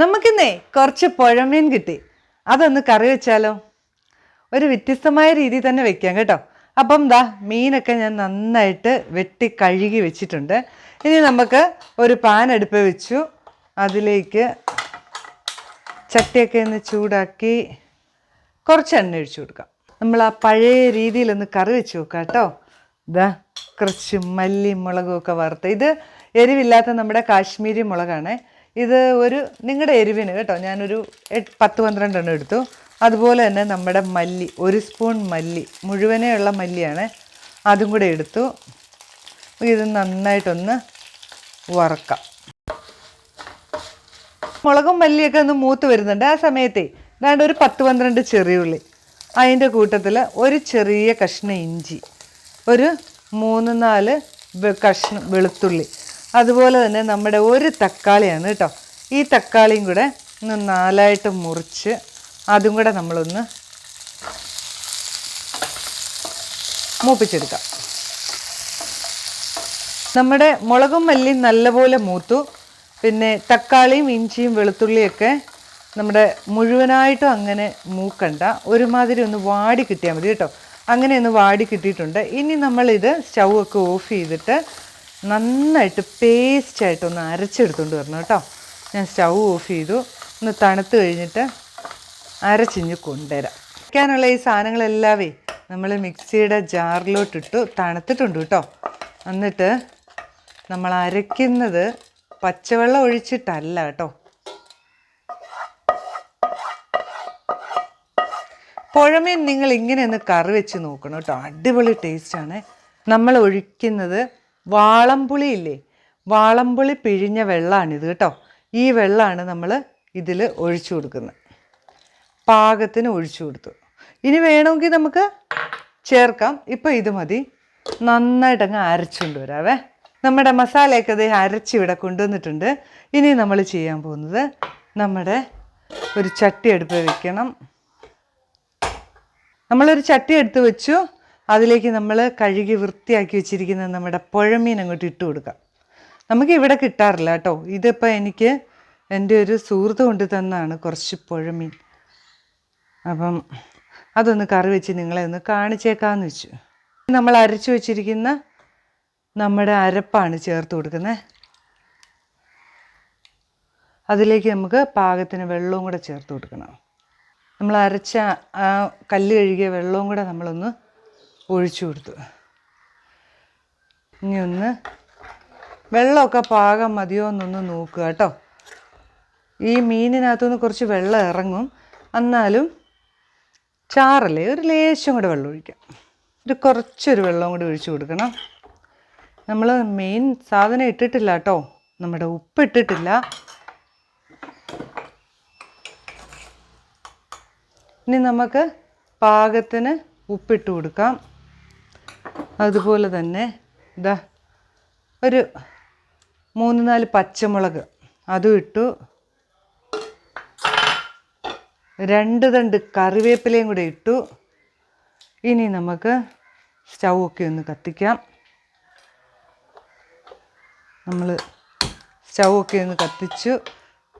നമുക്കിന്നേ കുറച്ച് പുഴമീൻ കിട്ടി. അതൊന്ന് കറി വെച്ചാലോ? ഒരു വ്യത്യസ്തമായ രീതിയിൽ തന്നെ വെക്കാം കേട്ടോ. അപ്പം ദാ മീനൊക്കെ ഞാൻ നന്നായിട്ട് വെട്ടി കഴുകി വെച്ചിട്ടുണ്ട്. ഇനി നമുക്ക് ഒരു പാൻ അടുപ്പ് വെച്ചു. അതിലേക്ക് ചട്ടിയൊക്കെ ഒന്ന് ചൂടാക്കി കുറച്ച് എണ്ണ ഒഴിച്ചു കൊടുക്കാം. നമ്മൾ ആ പഴയ രീതിയിലൊന്ന് കറി വെച്ച് നോക്കാം കേട്ടോ. ഇതാ കുറച്ച് മല്ലി മുളകും ഒക്കെ വറുത്ത്. ഇത് എരിവില്ലാത്ത നമ്മുടെ കാശ്മീരി മുളകാണ്. ഇത് ഒരു നിങ്ങളുടെ എരിവിന് കേട്ടോ ഞാനൊരു പത്ത് പന്ത്രണ്ടെണ്ണം എടുത്തു. അതുപോലെ തന്നെ നമ്മുടെ മല്ലി ഒരു സ്പൂൺ മല്ലി മുഴുവനേ ഉള്ള മല്ലിയാണ് അതും കൂടെ എടുത്തു. ഇത് നന്നായിട്ടൊന്ന് വറക്കാം. മുളകും മല്ലിയൊക്കെ ഒന്ന് മൂത്ത് വരുന്നുണ്ട്. ആ സമയത്തെ ഇതാണ്ട് ഒരു പത്ത് പന്ത്രണ്ട് ചെറിയുള്ളി അതിന്റെ കൂട്ടത്തിൽ ഒരു ചെറിയ കഷ്ണം ഇഞ്ചി ഒരു മൂന്ന് നാല് കഷ്ണം വെളുത്തുള്ളി അതുപോലെ തന്നെ നമ്മുടെ ഒരു തക്കാളിയാണ് കേട്ടോ. ഈ തക്കാളിയും കൂടെ ഒന്ന് നാലായിട്ട് മുറിച്ച് അതും കൂടെ നമ്മളൊന്ന് മൂപ്പിച്ചെടുക്കാം. നമ്മുടെ മുളകും മല്ലിയും നല്ലപോലെ മൂത്തു. പിന്നെ തക്കാളിയും ഇഞ്ചിയും വെളുത്തുള്ളിയൊക്കെ നമ്മുടെ മുഴുവനായിട്ടും അങ്ങനെ മൂക്കണ്ട. ഒരുമാതിരി ഒന്ന് വാടി കിട്ടിയാൽ മതി കേട്ടോ. അങ്ങനെ ഒന്ന് വാടി കിട്ടിയിട്ടുണ്ട്. ഇനി നമ്മളിത് സ്റ്റൗ ഒക്കെ ഓഫ് ചെയ്തിട്ട് നന്നായിട്ട് പേസ്റ്റായിട്ട് ഒന്ന് അരച്ചെടുത്തുകൊണ്ട് വരണം കേട്ടോ. ഞാൻ സ്റ്റൗ ഓഫ് ചെയ്തു. ഒന്ന് തണുത്ത് കഴിഞ്ഞിട്ട് അരച്ചിഞ്ഞ് കൊണ്ടുവരാം. വയ്ക്കാനുള്ള ഈ സാധനങ്ങളെല്ലാവേ നമ്മൾ മിക്സിയുടെ ജാറിലോട്ടിട്ടു തണുത്തിട്ടുണ്ട് കേട്ടോ. എന്നിട്ട് നമ്മൾ അരയ്ക്കുന്നത് പച്ചവെള്ളം ഒഴിച്ചിട്ടല്ല കേട്ടോ. പുഴമീൻ നിങ്ങൾ ഇങ്ങനെ ഒന്ന് കറി വെച്ച് നോക്കണം കേട്ടോ. അടിപൊളി ടേസ്റ്റാണ് നമ്മൾ ഒഴിക്കുന്നത് വാളംപുളി ഇല്ലേ വാളംപുളി പിഴിഞ്ഞ വെള്ളമാണിത് കേട്ടോ. ഈ വെള്ളമാണ് നമ്മൾ ഇതിൽ ഒഴിച്ചു കൊടുക്കുന്നത്. പാകത്തിന് ഒഴിച്ചു കൊടുത്തു. ഇനി വേണമെങ്കിൽ നമുക്ക് ചേർക്കാം. ഇപ്പം ഇത് മതി. നന്നായിട്ട് അങ്ങ് അരച്ചുകൊണ്ട് വരാവേ. നമ്മുടെ മസാലയൊക്കെ അത് അരച്ച് ഇവിടെ കൊണ്ടുവന്നിട്ടുണ്ട്. ഇനി നമ്മൾ ചെയ്യാൻ പോകുന്നത് നമ്മുടെ ഒരു ചട്ടി എടുത്ത് വെക്കണം. നമ്മളൊരു ചട്ടി എടുത്ത് വെച്ചു. അതിലേക്ക് നമ്മൾ കഴുകി വൃത്തിയാക്കി വെച്ചിരിക്കുന്ന നമ്മുടെ പുഴമീൻ അങ്ങോട്ട് ഇട്ട് കൊടുക്കാം. നമുക്ക് ഇവിടെ കിട്ടാറില്ല കേട്ടോ. ഇതിപ്പോൾ എനിക്ക് എന്റെ ഒരു സുഹൃത്ത് കൊണ്ട് തന്നാണ് കുറച്ച് പുഴമീൻ. അപ്പം അതൊന്ന് കറി വെച്ച് നിങ്ങളെ ഒന്ന് കാണിച്ചേക്കാന്ന് വെച്ചു. നമ്മൾ അരച്ചു വെച്ചിരിക്കുന്ന നമ്മുടെ അരപ്പാണ് ചേർത്ത് കൊടുക്കുന്നത് അതിലേക്ക് നമുക്ക് പാകത്തിന് വെള്ളവും കൂടെ ചേർത്ത് കൊടുക്കണം. നമ്മൾ അരച്ച ആ കല്ല് കഴുകിയ വെള്ളവും കൂടെ നമ്മളൊന്ന് ഒഴിച്ചു കൊടുത്തു. ഇനി ഒന്ന് വെള്ളമൊക്കെ പാകം മതിയോ എന്നൊന്ന് നോക്കുക കേട്ടോ. ഈ മീനിനകത്തുനിന്ന് കുറച്ച് വെള്ളം ഇറങ്ങും. എന്നാലും ചാറല്ലേ ഒരു ലേശം കൂടെ വെള്ളം ഒഴിക്കാം. ഒരു കുറച്ചൊരു വെള്ളം കൂടി ഒഴിച്ചു കൊടുക്കണം. നമ്മൾ മെയിൻ സാധനം ഇട്ടിട്ടില്ല കേട്ടോ. നമ്മുടെ ഉപ്പ് ഇട്ടിട്ടില്ല. ഇനി നമുക്ക് പാകത്തിന് ഉപ്പിട്ട് കൊടുക്കാം. അതുപോലെ തന്നെ ഇതാ ഒരു മൂന്ന് നാല് പച്ചമുളക്. അതും ഇട്ടു. രണ്ട് തണ്ട് കറിവേപ്പിലയും കൂടെ ഇട്ടു. ഇനി നമുക്ക് സ്റ്റൗ ഒക്കെ ഒന്ന് കത്തിക്കാം. നമ്മൾ സ്റ്റൗ ഒക്കെ ഒന്ന് കത്തിച്ചു.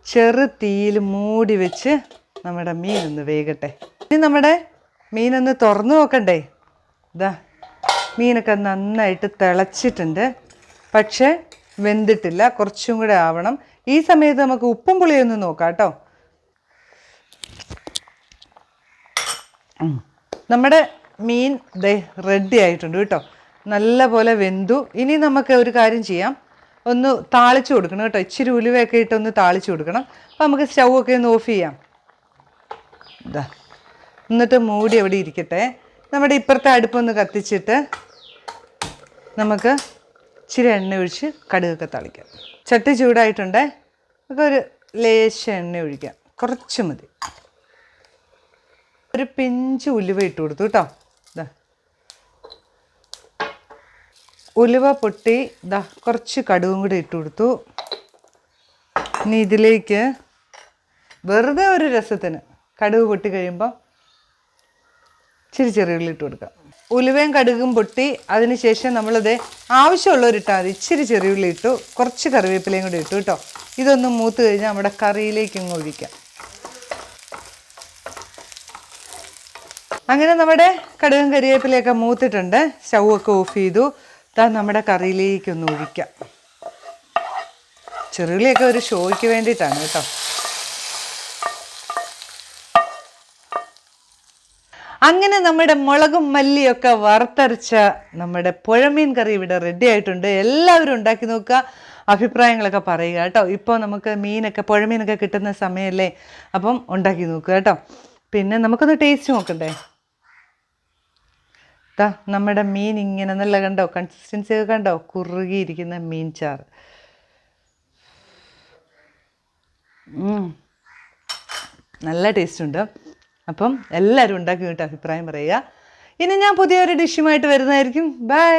ചെറു തീയിൽ മൂടി വെച്ച് നമ്മുടെ മീനൊന്ന് വേകട്ടെ. ഇനി നമ്മുടെ മീനൊന്ന് തുറന്നു നോക്കണ്ടേ? ഇതാ മീനൊക്കെ നന്നായിട്ട് തിളച്ചിട്ടുണ്ട്. പക്ഷേ വെന്തിട്ടില്ല. കുറച്ചും കൂടെ ആവണം. ഈ സമയത്ത് നമുക്ക് ഉപ്പും പുളിയൊന്നും നോക്കാം കേട്ടോ. നമ്മുടെ മീൻ റെഡി ആയിട്ടുണ്ട് കേട്ടോ. നല്ല പോലെ വെന്തു. ഇനി നമുക്ക് ഒരു കാര്യം ചെയ്യാം. ഒന്ന് താളിച്ചു കൊടുക്കണം കേട്ടോ. ഇച്ചിരി ഉലുവയൊക്കെ ഇട്ട് ഒന്ന് താളിച്ചു കൊടുക്കണം. അപ്പോൾ നമുക്ക് സ്റ്റൗ ഒക്കെ ഒന്ന് ഓഫ് ചെയ്യാം. എന്നിട്ട് മൂടി എവിടെ ഇരിക്കട്ടെ. നമ്മുടെ ഇപ്പുറത്തെ അടുപ്പൊന്ന് കത്തിച്ചിട്ട് നമുക്ക് ഇച്ചിരി എണ്ണ ഒഴിച്ച് കടുകൊക്കെ തളിക്കാം. ചട്ടി ചൂടായിട്ടുണ്ടേ? നമുക്ക് ഒരു ലേശ എണ്ണ ഒഴിക്കാം. കുറച്ച് മതി. ഒരു പിഞ്ച് ഉലുവ ഇട്ട് കൊടുത്തു കേട്ടോ. ഇതാ ഉലുവ പൊട്ടി ഇതാ കുറച്ച് കടുവും കൂടി ഇട്ട് കൊടുത്തു. ഇനി ഇതിലേക്ക് വെറുതെ ഒരു രസത്തിന് കടുക് പൊട്ടി കഴിയുമ്പോൾ ഇച്ചിരി ചെറിയ ഉള്ളി ഇട്ട് കൊടുക്കാം. ഉലുവയും കടുകും പൊട്ടി അതിനുശേഷം നമ്മളിത് ആവശ്യമുള്ളവരിട്ടാൽ മതി. ഇച്ചിരി ചെറിയ ഉള്ളി ഇട്ടു. കുറച്ച് കറിവേപ്പിലയും കൂടി ഇട്ടു കേട്ടോ. ഇതൊന്ന് മൂത്ത് കഴിഞ്ഞാൽ നമ്മുടെ കറിയിലേക്ക് ഇങ്ങ് ഒഴിക്കാം. അങ്ങനെ നമ്മുടെ കടുകും കരിവേപ്പിലയൊക്കെ മൂത്തിട്ടുണ്ട്. സ്റ്റൗവൊക്കെ ഓഫ് ചെയ്തു. താ നമ്മുടെ കറിയിലേക്കൊന്ന് ഒഴിക്കാം. ചെറുള്ളിയൊക്കെ ഒരു ഷോയ്ക്ക് വേണ്ടിയിട്ടാണ് കേട്ടോ. അങ്ങനെ നമ്മുടെ മുളകും മല്ലിയൊക്കെ വറുത്തരച്ച നമ്മുടെ പുഴമീൻ കറി ഇവിടെ റെഡി ആയിട്ടുണ്ട്. എല്ലാവരും ഉണ്ടാക്കി നോക്കുക. അഭിപ്രായങ്ങളൊക്കെ പറയുക കേട്ടോ. ഇപ്പോൾ നമുക്ക് മീനൊക്കെ പുഴമീനൊക്കെ കിട്ടുന്ന സമയമല്ലേ? അപ്പം ഉണ്ടാക്കി നോക്കുക കേട്ടോ. പിന്നെ നമുക്കൊന്ന് ടേസ്റ്റ് നോക്കണ്ടേ? ദാ നമ്മുടെ മീൻ ഇങ്ങനെ നല്ല കണ്ടോ? കൺസിസ്റ്റൻസി ഒക്കെ കണ്ടോ? കുറുകിയിരിക്കുന്ന മീൻ ചാറ്. നല്ല ടേസ്റ്റ് ഉണ്ട്. അപ്പം എല്ലാവരും ഉണ്ടാക്കി കേട്ടോ അഭിപ്രായം പറയുക. ഇനി ഞാൻ പുതിയൊരു ഡിഷുമായിട്ട് വരുന്നതായിരിക്കും. ബൈ